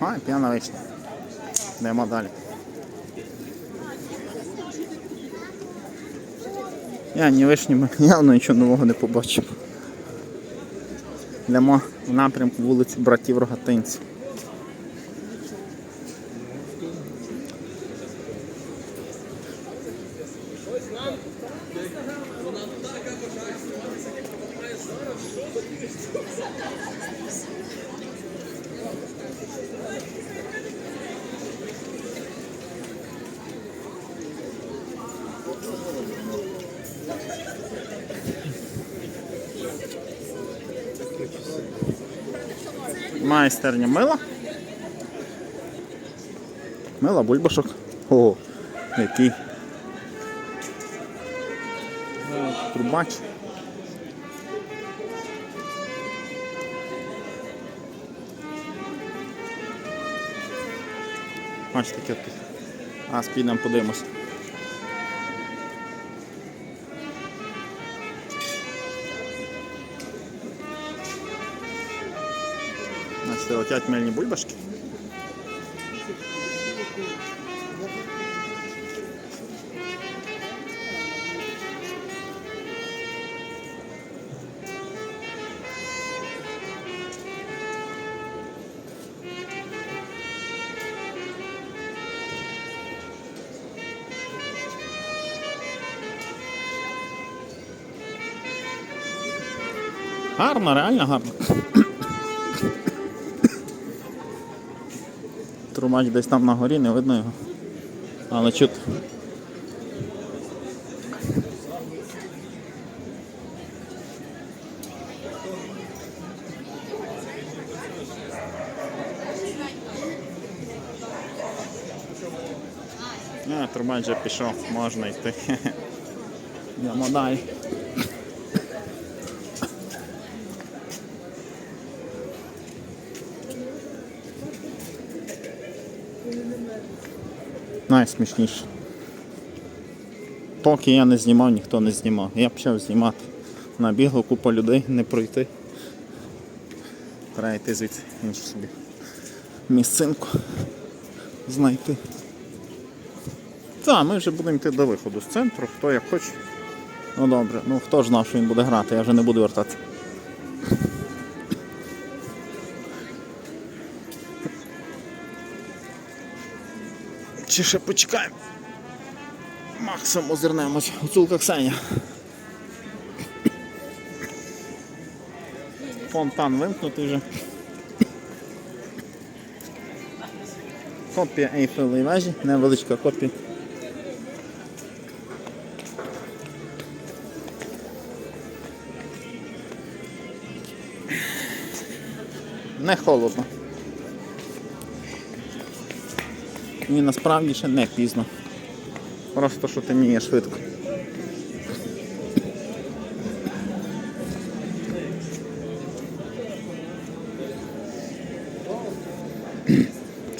А, п'яна вийшла. Йдемо далі. Я ні вишнями явно нічого нового не побачив. Йдемо в напрямку вулиці братів Рогатинців. Майстерня мила. Мила бульбашок. О, який. Трубач. Ось таке тут. А, підемо подивимось. Значить, летять мельні бульбашки. Гарно, реально гарно. Трумач десь там на горі, не видно його. Але чути. А, трубач вже пішов, можна йти. Йдемо далі. Найсмішніше. Поки я не знімав, ніхто не знімав. Я почав знімати. Набігло купа людей, не пройти. Треба йти звідси іншу собі місцинку знайти. Так, ми вже будемо йти до виходу з центру, хто як хоче. Ну добре, ну хто ж знав, що він буде грати, я вже не буду вертатися. Чи ще почекаємо? Максимум озирнемось. Гуцулка Ксеня. Фонтан вимкнутий вже. Копія Ейфелевої вежі, невеличка копія. Не холодно. І насправді ще не пізно. Просто що темніє швидко.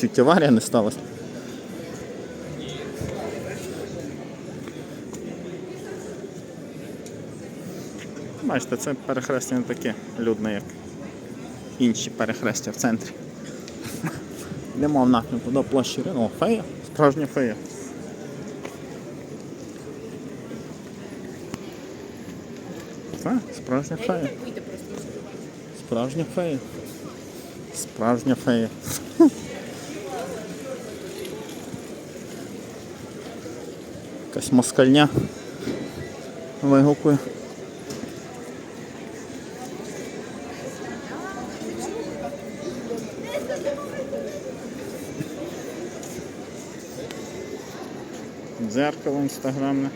Чуть аварія не сталася. Бачите, це перехрестя не таке людне, як інші перехрестя в центрі. Йдемо в напрямку до площі Ринок. Фея, справжня фея. Так, справжня фея. Справжня фея. Справжня фея. Якась москальня вигукує. Дзеркало інстаграмне.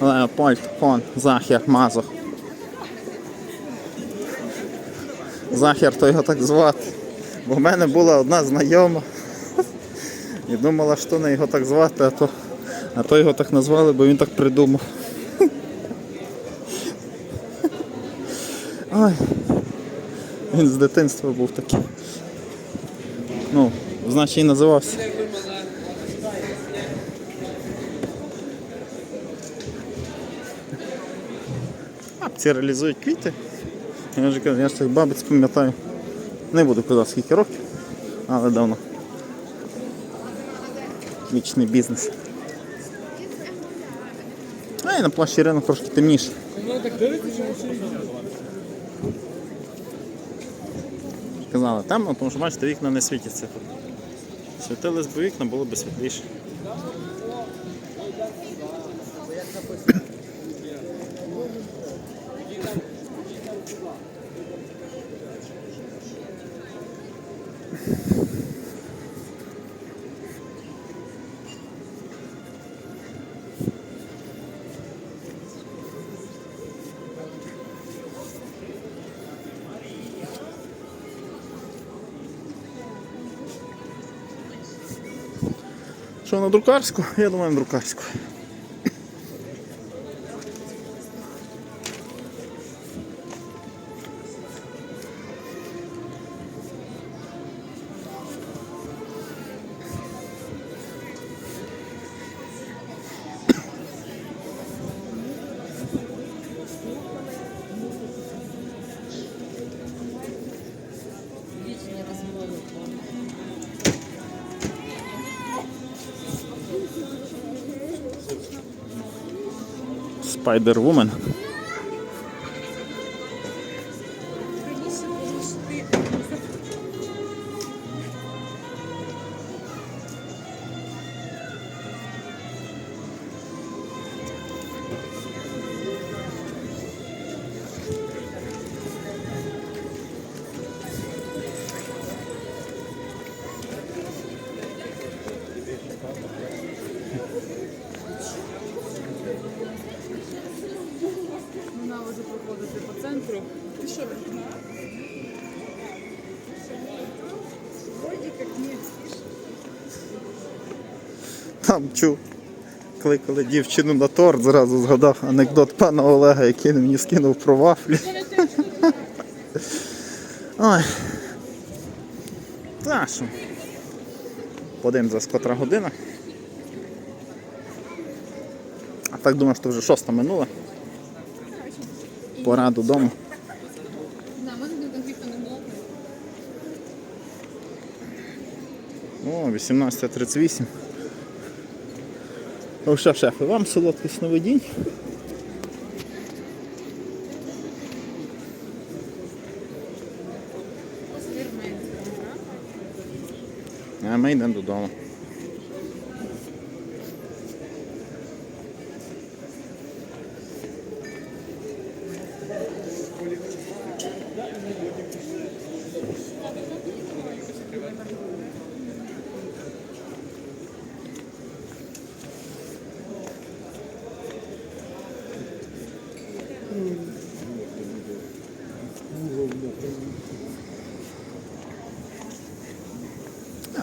Леопольд фон Захер Мазур. Захер, то його так звати. Бо в мене була одна знайома. І думала, що не його так звати, а то, а то його так назвали, бо він так придумав. Ой. Він з дитинства був такий. Ну, значить і називався. Бабці реалізують квіти. Я вже кажу, я ж цих бабець пам'ятаю. Не буду казати скільки років, але давно. Вічний бізнес. А і на площі ринок трошки темніше. Казали, темно, тому що бачите, вікна не світяться. Світились б вікна, було б світліше. Що на друкарську? Я думаю, на друкарську. Spider-Woman. Ні. Там чув. Кликали дівчину на торт, зразу згадав анекдот пана Олега, який мені скинув про вафлі. Ой. Та що? Подивимося, з котра година. А так думаю, що вже шоста минула. Пора додому. Да, мене не конфлікту не було. О, 18.38. Ну що, шефи, вам солодкий сновидінь. А ми йдемо додому.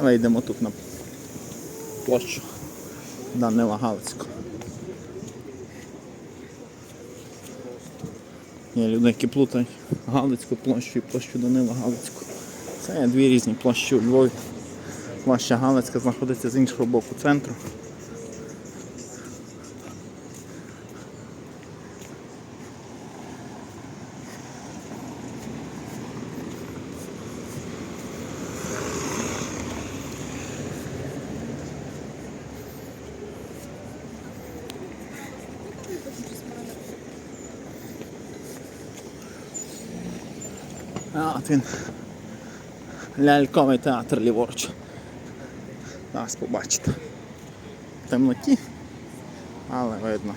Але йдемо тут на площу Данила Галицького. Є люди, які плутають Галицьку площу і площу Данила Галицького. Це є дві різні площі у Львові. Площа Галицька знаходиться з іншого боку центру. А от він. Ляльковий театр ліворуч. Зараз побачите. В темноті, але видно.